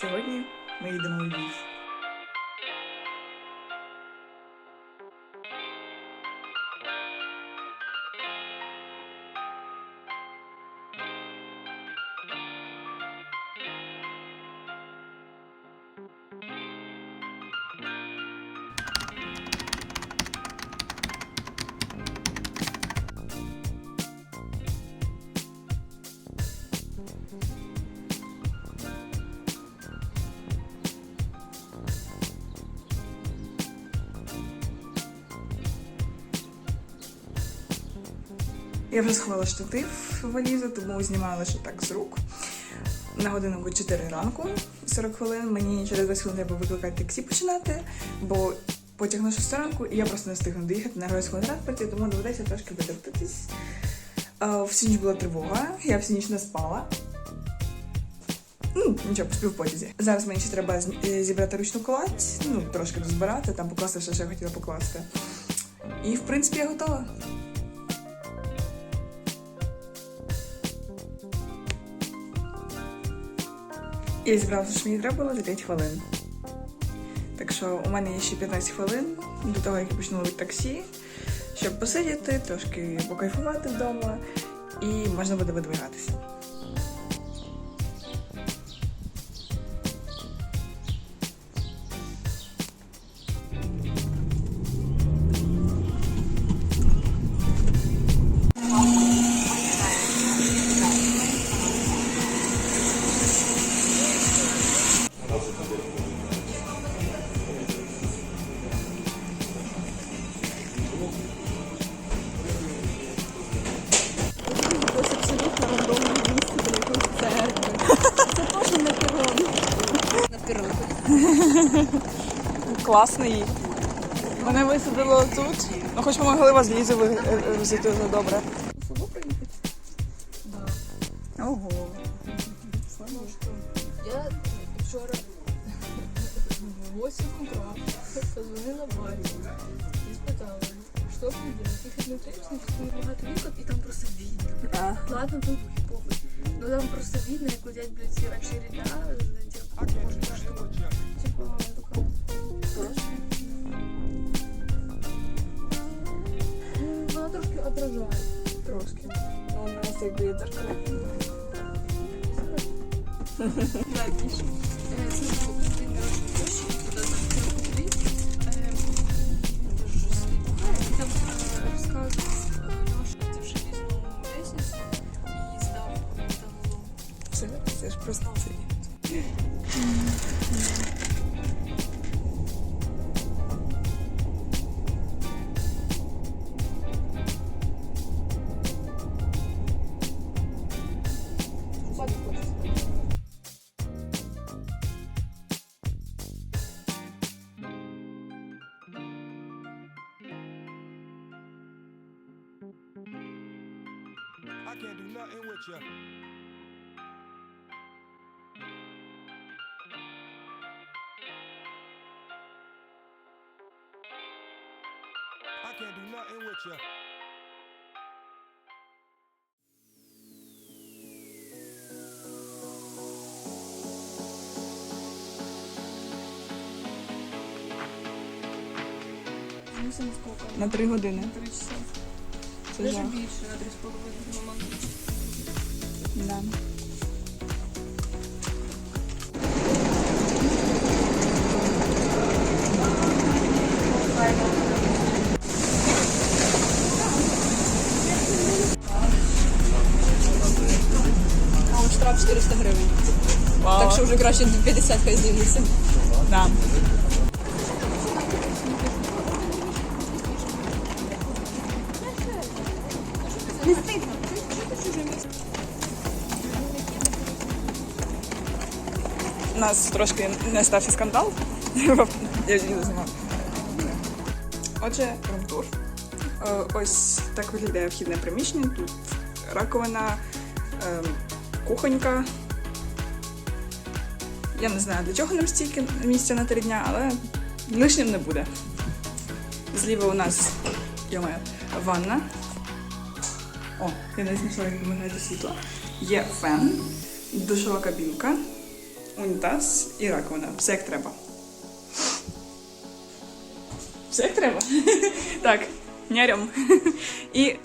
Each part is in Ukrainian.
Сьогодні ми їдемо у Львів. Я вже сховала штатив валізу, тому знімала лише так з рук. На годинку 4 ранку, 40 хвилин. Мені через 20 хвилин треба викликати таксі починати, бо потяг на 6 ранку, і я просто не встигну доїхати на громадському транспорті, тому доведеться трошки витратитись. Всю ніч була тривога, я всю ніч не спала. Ну, нічого, посплю в потязі. Зараз мені ще треба е, зібрати ручну кладь, ну, трошки дозбирати, там покласти все, що я хотіла покласти. І, в принципі, я готова. Зібрала, все, що мені треба було за 5 хвилин. Так що у мене є ще 15 хвилин до того, як я почну від таксі, щоб посидіти, трошки покайфувати вдома, і можна буде видвигатися. Класний. Мене висадило тут. Ну, хоч ми могли вас з Лізою визити вже добре. Село приїхати? Да. Ого. Я вчора в 8 утра позвонила Варі і спитала, що придет. Їхати на тречник, тут багато вікон, і там просто видно. Ладно, вибухи, похуй. Ну там просто видно, як летять, блядь, ці очередя, типу, може, що. Типа, така. Ну, Вона трошки отражає. Трошки. Ну, у нас якби є дзеркало. Ладніше. Це nothing. I can't do nothing with you. Мусимо сколько? На три години. На Три часа. Це Даже жах. більше, на три з половиною. мама. Да. А штраф 400 гривень. Вау. Так що вже краще 50 хай зніметься. Да. Нас трошки не стався скандал. Я їду знімала. Отже, румтур. Е, Ось так виглядає вхідне приміщення. Тут раковина, ем, кухонька. Я не знаю, для чого нам стільки місця на три дня, але лишнім не буде. Зліва у нас йомаю, ванна. О, я не знайшла, як вимагає світло. Є фен, душова кабінка, унітаз і раковина. Все як треба. Все як треба. так, нярям. І е,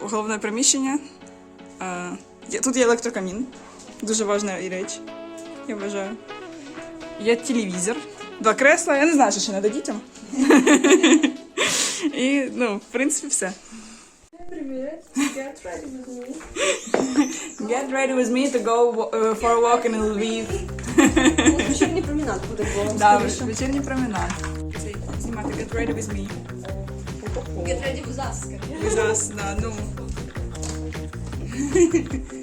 головне приміщення. Е, тут є електрокамін. Дуже важна і річ, я вважаю. Є телевізор, два кресла. Я не знаю, що ще треба дітям. І, ну, в принципі, все. Привіт, get ready with me. Get ready with me to go uh, for a walk in Lviv. Вечірній промінат буде було. Да, вечірній променад. Цей, Знімати Get ready with me. Get ready with us, скоріше. With us, да, ну.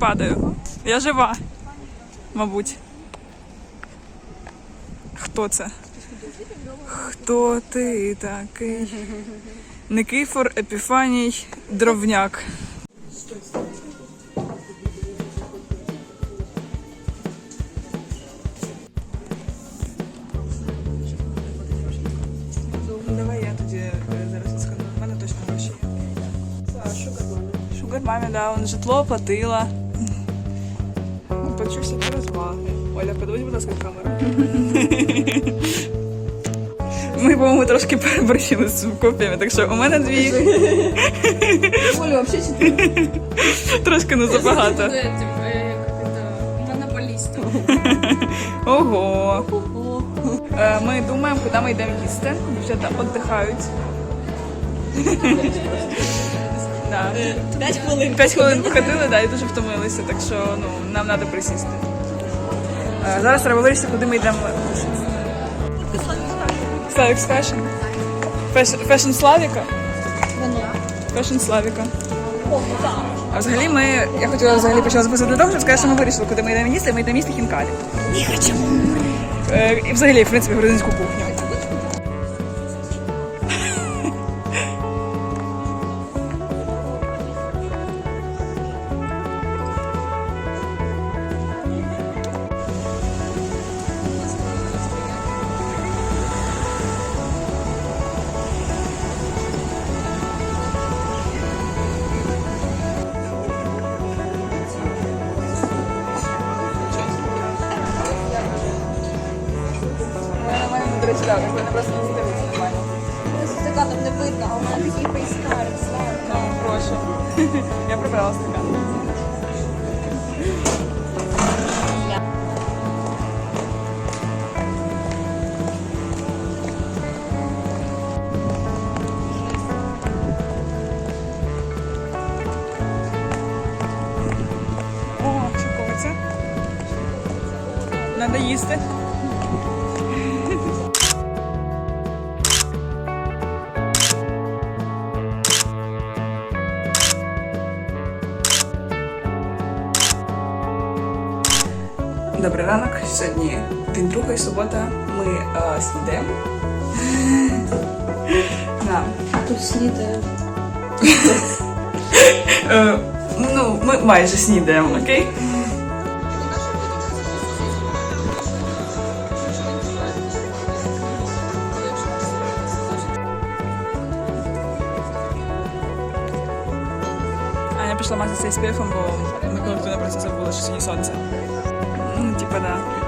падаю. Я жива. Мабуть. Хто це? Хто ти такий? Никифор Епіфаній Дровняк. Давай я тоді е, зараз скажу. У мене точно гроші є. Шугар мамі, да, он житло оплатила. Почуся до розваги. Оля, подивись, будь ласка, в камеру. Ми, по-моєму, трошки переборщили з копіями, так що у мене дві. Оля, взагалі чотири. Трошки не забагато. Монополістом. Ого. Е, Ми думаємо, куди ми йдемо їсти. Дівчата віддихають. Да. П'ять хвилин. П'ять хвилин походили, да, і дуже втомилися, так що ну, нам треба присісти. Е, Зараз треба вирішити, куди ми йдемо кушати. Славікс Фешн. Феш- Фешн Славіка? Фешн Славіка. А взагалі ми, я хотіла взагалі почала записувати того, щоб сказати, що ми вирішили, куди ми йдемо їсти, ми йдемо їсти хінкалі. Е, І взагалі, в принципі, грузинську кухню. Так, не. Стаканом не видно, а у мене такий пейскар. Ну, прошу. Я прибрала стакан. Надо їсти. Добрий ранок. Сьогодні день другий, субота. Ми е, снідаємо. Да. Тут снідає. Е, ну, ми майже снідаємо, окей? Аня пішла мазатися SPF, бо ми коли туди про це забули, що сьогодні сонце. Ну,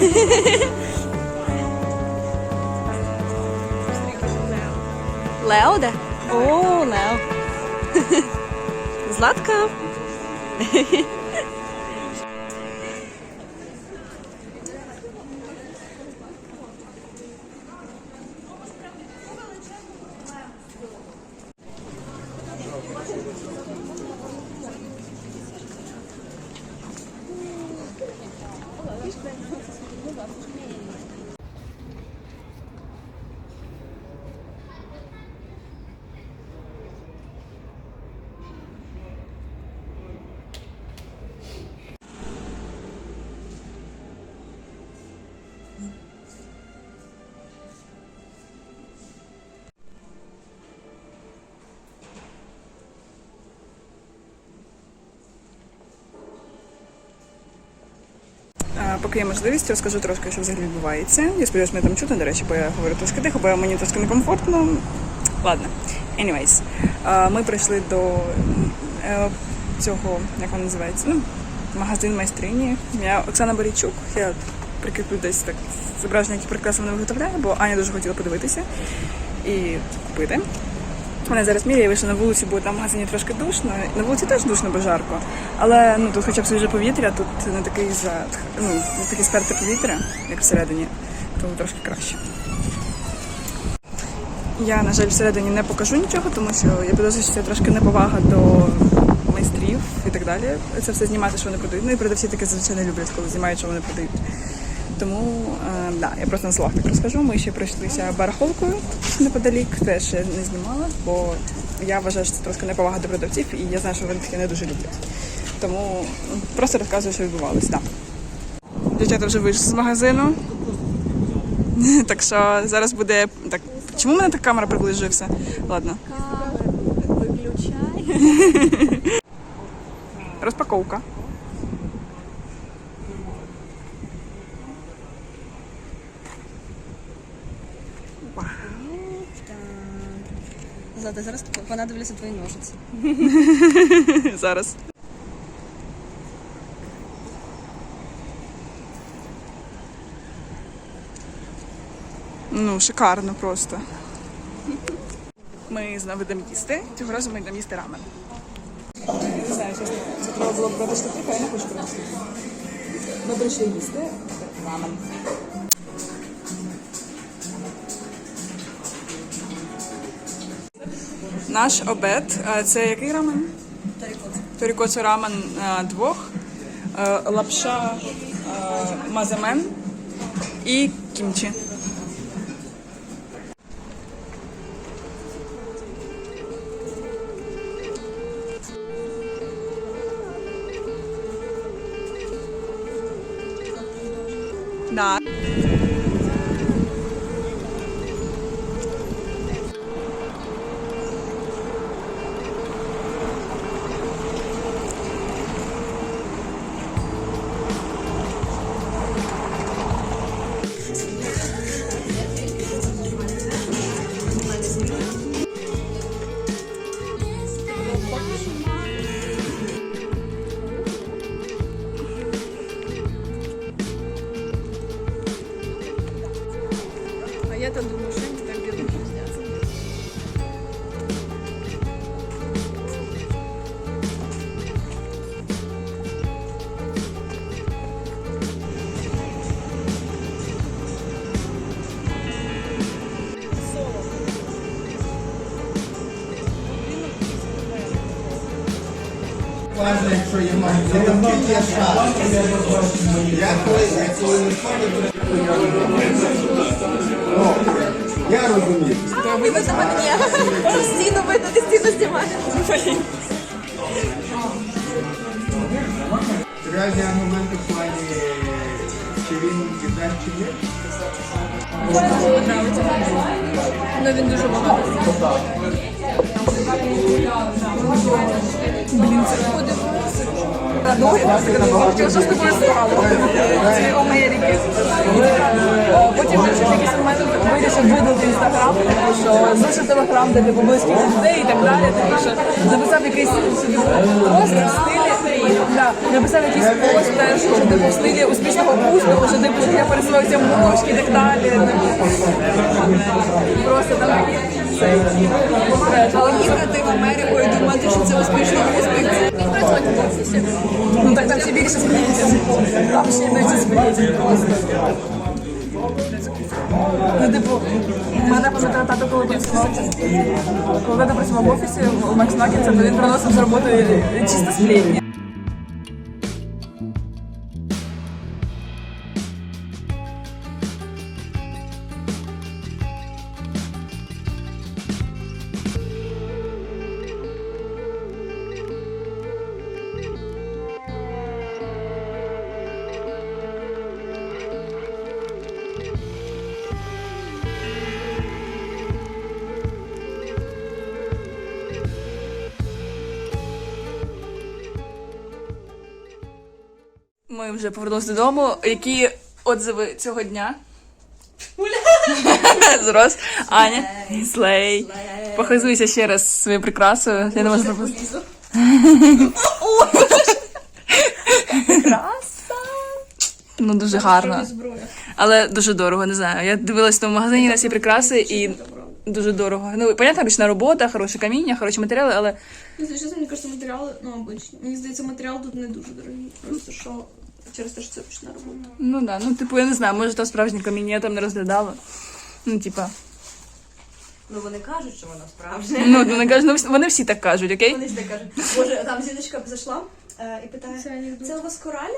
Лео де? О, Лео. Златка. Поки є можливість, розкажу трошки, що взагалі відбувається. Я сподіваюся, мене там чутно, до речі, бо я говорю трошки тихо, бо мені трошки некомфортно. Ладно. Anyways, ми прийшли до е, цього, як він називається, ну, магазин майстрині. Я Оксана Борійчук. Я прикріплю десь так зображення, які прикраси вона виготовляє, бо Аня дуже хотіла подивитися і купити. Вона зараз міряє, вийшла на вулицю, бо там в магазині трошки душно. На вулиці теж душно, бо жарко. Але ну тут хоча б свіже повітря, тут не такий за ну, не таке сперте повітря, як всередині, тому трошки краще. Я, на жаль, всередині не покажу нічого, тому що я підозрюю, що це трошки неповага до майстрів і так далі. Це все знімати, що вони продають. Ну і продавці таке звичайно люблять, коли знімають, що вони продають. Тому е, да, я просто на словах так розкажу. Ми ще пройшлися барахолкою неподалік, теж не знімала, бо я вважаю, що це трошки неповага до продавців, і я знаю, що вони таке не дуже люблять. Тому просто розказую, що відбувалося. Да. Дівчата вже вийшли з магазину. Так що зараз буде так. Чому в мене так камера приближився? Ладно. Виключай. Розпаковка. Злата, зараз понадобляться твої ножиці. Зараз. Ну, шикарно просто. Ми знову йдемо їсти. Цього разу ми йдемо їсти рамен. Я не знаю, чесно, це треба було б брати штатив, а я не хочу брати штатив. Ми прийшли їсти рамен. Наш обед. Це який рамен? Торікоцу рамен двох, лапша мазамен і кімчі. Да. Там думаю, что они так делают пиздец. Важно, якщо є магазин. Я коли, я коли О, я розумію. Видно тебе ні. Стіну видно, ти стіну знімаєш. Серйозні аргументи в плані, чи він іде, чи ні. Ну він дуже багато. Ну, що з тобою стало? Це Америки. Е, Потім вже в якийсь момент вирішив видати інстаграм, тому що залишив телеграм, де типу близьких людей і так далі. Тому що записав якийсь собі пост в стилі Да, написав якийсь пост теж, що типу в стилі успішного успіху, що типу я пересувався ножки і так далі. Просто там такі. Але Їхати в Америку і думати, що це успішний успіх. Ну так там всі більше. Там ще більше сплітять просто. Ну, типу, мене позитив тато, коли працював, коли тато працював в офісі в Максмакінці, то він приносив з роботи чисто сплетні. Вже повернулися додому. Які отзиви цього дня? Зрос. Аня. Слей. Похизуйся ще раз своєю прикрасою. Я не можу пропустити. Краса. Ну, дуже гарно. Але дуже дорого, не знаю. Я дивилась в магазині на ці прикраси і дуже дорого. Ну, понятно, обычна робота, хороше каміння, хороші матеріали, але Якщо чесно, мені кажется, матеріали, ну, обичні. Мені здається, матеріал тут не дуже дорогий. Просто що через те, що це ручна робота. ну да, ну типу, я не знаю, може там справжнє каміння, я там не розглядала. Ну, типа, Ну вони кажуть, що воно справжнє. ну вони кажуть, ну всі- вони всі так кажуть, окей? Вони ж так кажуть. Боже, там жіночка зайшла е, і питає, Це анекдот. це у вас коралі?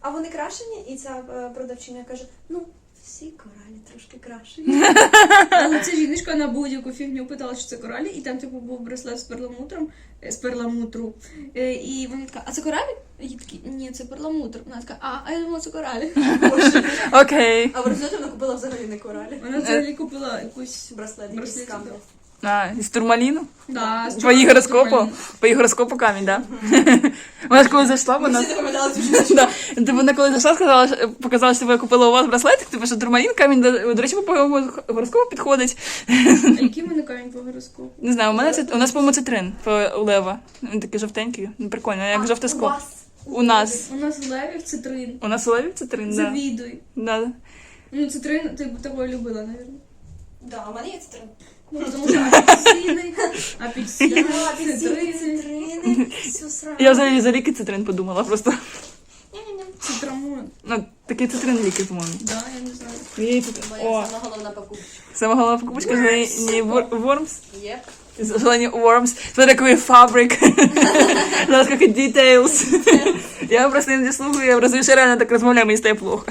А вони крашені? І ця е, продавчиня каже, ну, всі коралі трошки крашені. Але ця жіночка на будь-яку фігню питала, що це коралі, і там, типу, був браслет з перламутром, е, з перламутру. Е, І вона така, а це коралі? І такі, ні, це перламутр. Вона така, а, а я думала, це коралі. Окей. А в результаті вона купила взагалі не коралі. Вона взагалі купила якусь Браслет якийсь. А, із турмаліну? Да, з По гіроскопу? турмаліном. По гіроскопу камінь, да? Вона ж коли зайшла, вона. Всі не пам'ятали цю жіночку. Да. Типу, вона коли зайшла, сказала, що- показала, що я купила у вас браслетик, типу, що турмалін камінь, до, до речі, по моєму гороскопу підходить. А який в мене камінь по гороскопу? Не знаю, у мене це у нас, по-моєму, цитрин по у лева. Він такий жовтенький. Ну, прикольно, як жовтий У скло. вас. У нас. У нас левів цитрин. У нас у леві цитрин, да. Завідуй. да. Ну, цитрин ти б такого любила, навірно. Да, у мене є цитрин. Ну, тому що апельсини, апельсини, Апельсини, цитрини, цитрини, все сразу. Я взагалі за ліки цитрин подумала просто. цитрамон. Ну, такий цитрин ліки, по-моєму. Да, я не знаю. Є. Моя О, сама головна покупка. сама головна покупочка желені Worms. Є. Желание Worms. Смотри, какой фабрик. Зараз как details. Я просто іноді слухаю, я просто реально так розмовляю, мені стає плохо.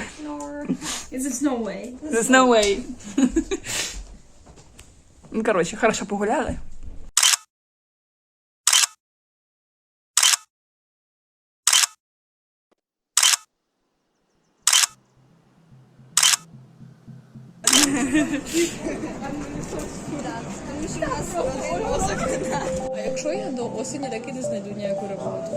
It's it's no way. There's no way. Ну, короче, хорошо погуляли. А якщо я до осені таки не знайду ніяку роботу?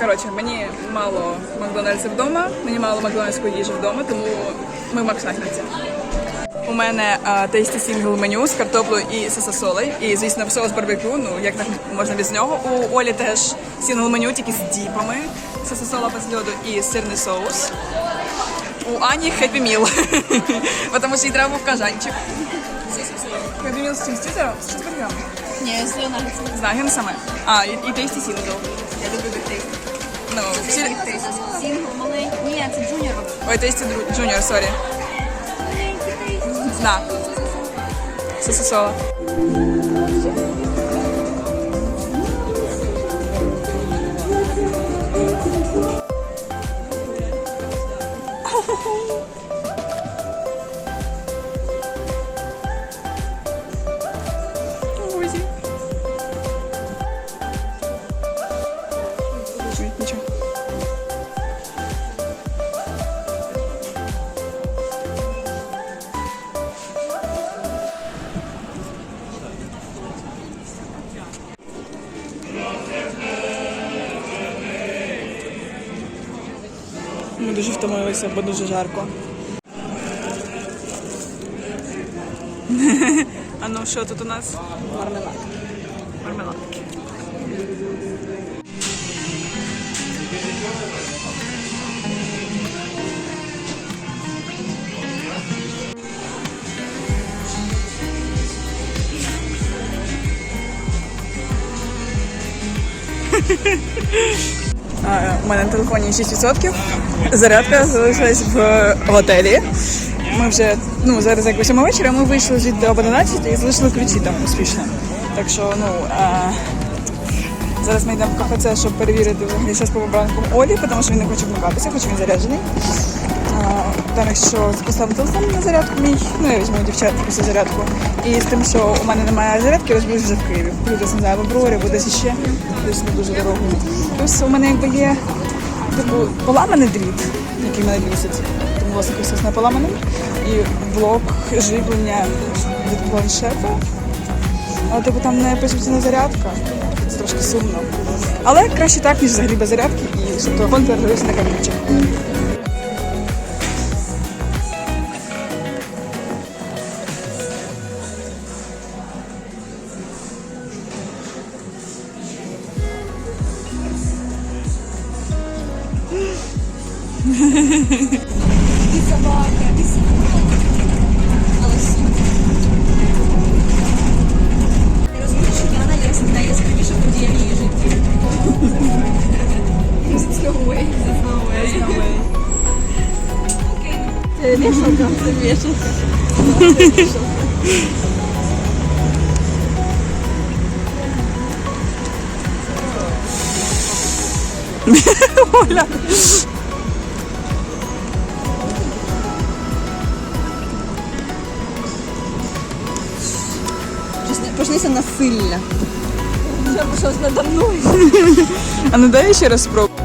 Коротше, мені мало Макдональдса вдома, мені мало макдональдської їжі вдома, тому ми в Макснахерці. У мене тесті сінгл меню з картоплею і сосисолей. І, звісно, соус барбекю, ну як так можна без нього. У Олі теж сінгл меню, тільки з діпами. Сосисола без льоду і сирний соус. У Ані хеппі міл. Тому що їй треба був кажанчик. Хеппі міл з чим з тізером? З? Ні, з Леонардо. З наггінсами. А, і, тесті сінгл. Я люблю тейст. Ну, всі... Сінгл маленький. Ні, це джуніор. Ой, тесті джуніор, сорі. На. Сосисола. Ми дуже втомилися, бо дуже жарко. а ну що тут у нас? Мармелад. Мармеладки. А, У мене на телефоні 6%. Зарядка залишилась в готелі. Ми вже ну зараз як 8 вечора. Ми вийшли звідти об 11 і залишили ключі там успішно. Так що ну а, зараз ми йдемо в кафе, щоб перевірити взагалі що з побранком Олі, тому що він не хоче вмикатися, хоч він заряджений. Там, якщо поставив телефон на зарядку мій, ну я візьму дівчат після зарядку. І з тим, що у мене немає зарядки, розберусь вже в Києві. Десь не знаю, в Аврорі, або десь іще, десь не дуже дорого. Плюс у мене якби є типу поламаний дріт, який мене бісить. Тому власне все не поламаний. І блок живлення від планшета. Але типу там не постійна зарядка. Це трошки сумно. Але краще так, ніж взагалі без зарядки, і щоб телефон перетворився на камінчик. Почнеться насилля. Це щось надо мною. А ну дай я ще раз спробую.